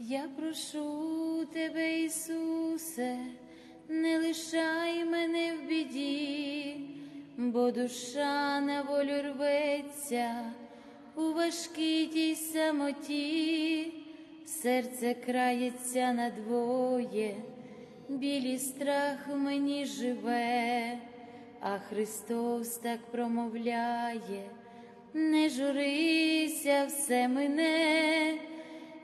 Я прошу тебе, Ісусе, не лишай мене в біді, бо душа на волю рветься у важкій тій самоті, серце крається надвоє, білі страх в мені живе, а Христос так промовляє, не журися, все мине.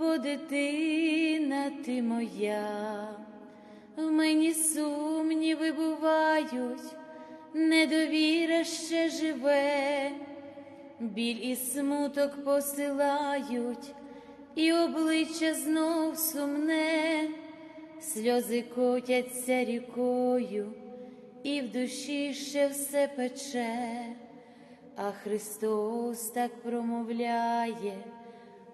бо дитина ти моя, в мені сумніви бувають, недовіра ще живе, біль і смуток посилають, і обличчя знов сумне, сльози котяться рікою, і в душі ще все пече, а Христос так промовляє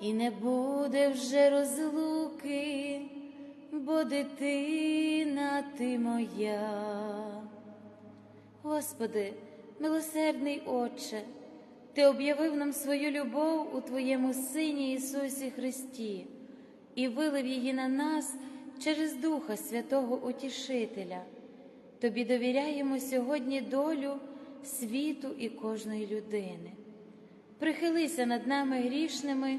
і не буде вже розлуки, бо дитина ти моя. Господи, милосердний Отче, Ти об'явив нам свою любов у Твоєму Сині Ісусі Христі і вилив її на нас через Духа Святого Утішителя. Тобі довіряємо сьогодні долю світу і кожної людини. Прихилися над нами грішними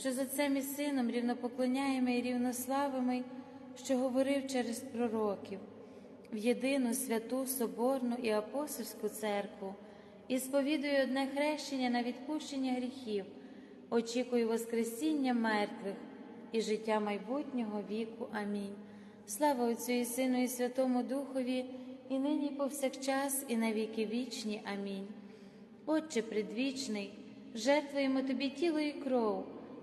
що за цим і сином рівнопоклоняємо і рівнославимо, що говорив через пророків. в єдину святу Соборну і апостольську церкву і сповідую одне хрещення на відпущення гріхів, очікую Воскресіння мертвих і життя майбутнього віку. Амінь. Слава Отцю і Сину, і Святому Духові, і нині, і повсякчас, і на віки вічні. Амінь. Отче предвічний, жертвуємо Тобі тіло і кров,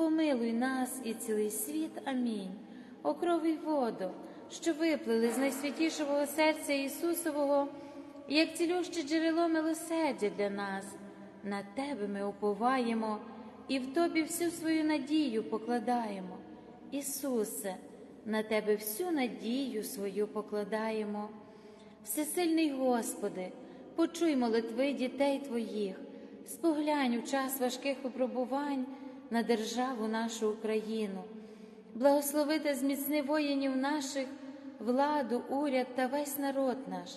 помилуй нас і цілий світ. Амінь. О крові воду, що виплили з найсвятішого серця Ісусового, як цілюще джерело милосердя для нас. На Тебе ми уповаємо і в Тобі всю свою надію покладаємо. Ісусе, на Тебе всю надію свою покладаємо. Всесильний Господи, почуй молитви дітей Твоїх, споглянь у час важких випробувань на державу нашу Україну, благослови та зміцни воїнів наших, владу, уряд та весь народ наш,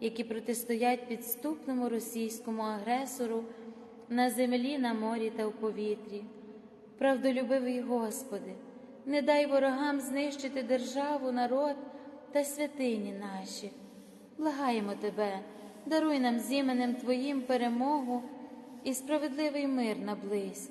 які протистоять підступному російському агресору на землі, на морі та в повітрі. Правдолюбивий Господи, не дай ворогам знищити державу, народ та святині наші. Благаємо Тебе, даруй нам з іменем Твоїм перемогу і справедливий мир наблизь.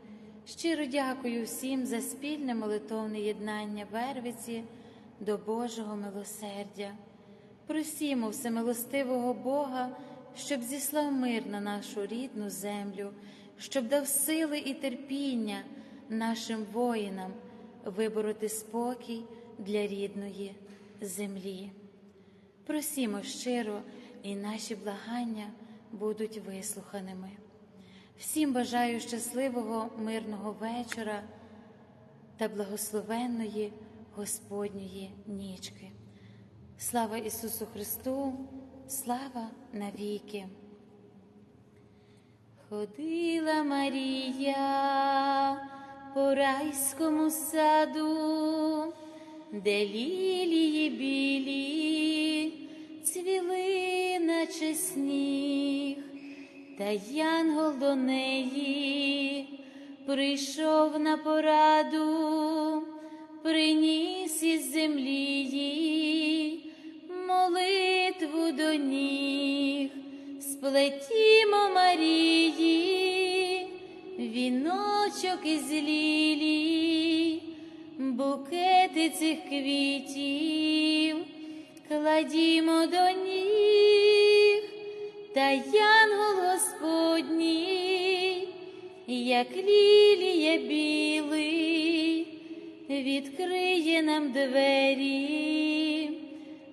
Щиро дякую всім за спільне молитовне єднання Вервиці до Божого милосердя. Просімо всемилостивого Бога, щоб зіслав мир на нашу рідну землю, щоб дав сили і терпіння нашим воїнам вибороти спокій для рідної землі. Просімо щиро, і наші благання будуть вислуханими. Всім бажаю щасливого, мирного вечора та благословенної Господньої нічки. Слава Ісусу Христу, слава навіки. Ходила Марія по райському саду, де лілії білі та янгол до неї прийшов на пораду, приніс із землі їй молитву до ніг, сплетімо Марії, віночок із лілій, букети цих квітів складімо до ніг, та янгол Господній, як лілія білий, відкриє нам двері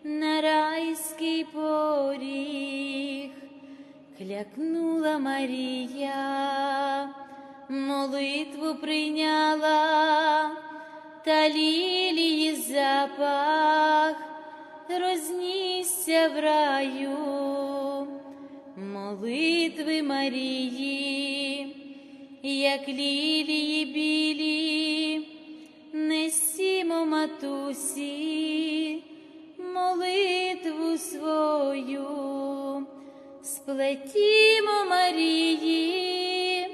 на райський поріг, клякнула Марія, молитву прийняла, та лілії запах рознісся в раю, молитви Марії, як лілії білі, несімо матусі, молитву свою, сплетімо Марії,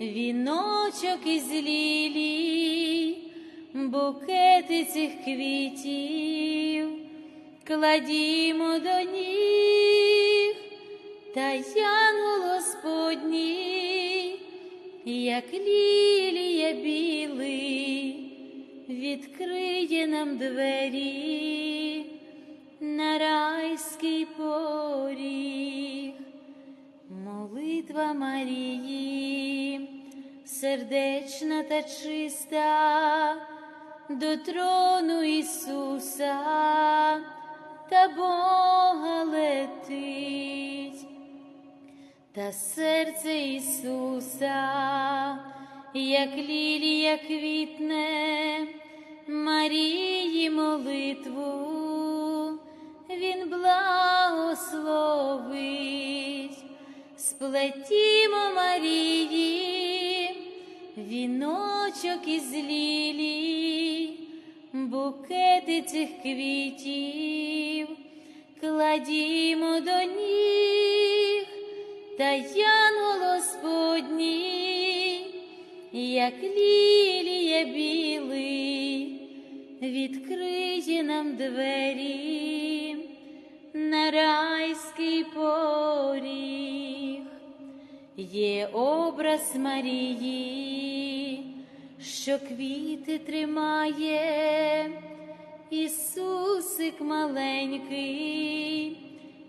віночок із лілій, букети цих квітів, кладімо до ніг, та янгол Господній, як лілія білий, відкриє нам двері на райський поріг. Молитва Марії, сердечна та чиста, до трону Ісуса та Бога летить, та серце Ісуса, як лілія квітне, Марії молитву, Він благословить, сплетімо Марії, віночок із лілій, букети цих квітів, кладімо до ніг, та янгол Господній, як лілія білий, відкриє нам двері на райський поріг. Є образ Марії, що квіти тримає, Ісусик маленький,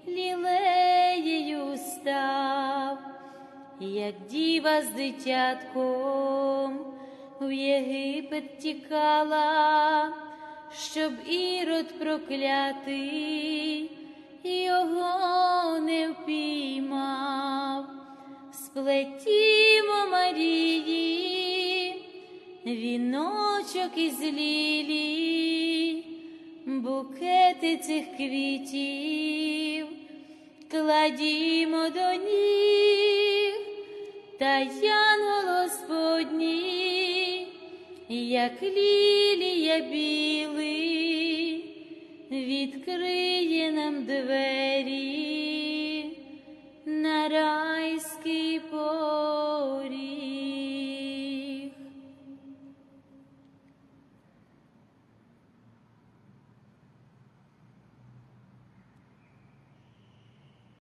лілеєю став, як діва з дитятком. В Єгипет тікала, щоб ірод проклятий його не впіймав, сплетімо Марії, віночок із лілій, букети цих квітів, кладімо до ніг та янгол Господні, як лілія білий, відкриє нам двері на райський порі.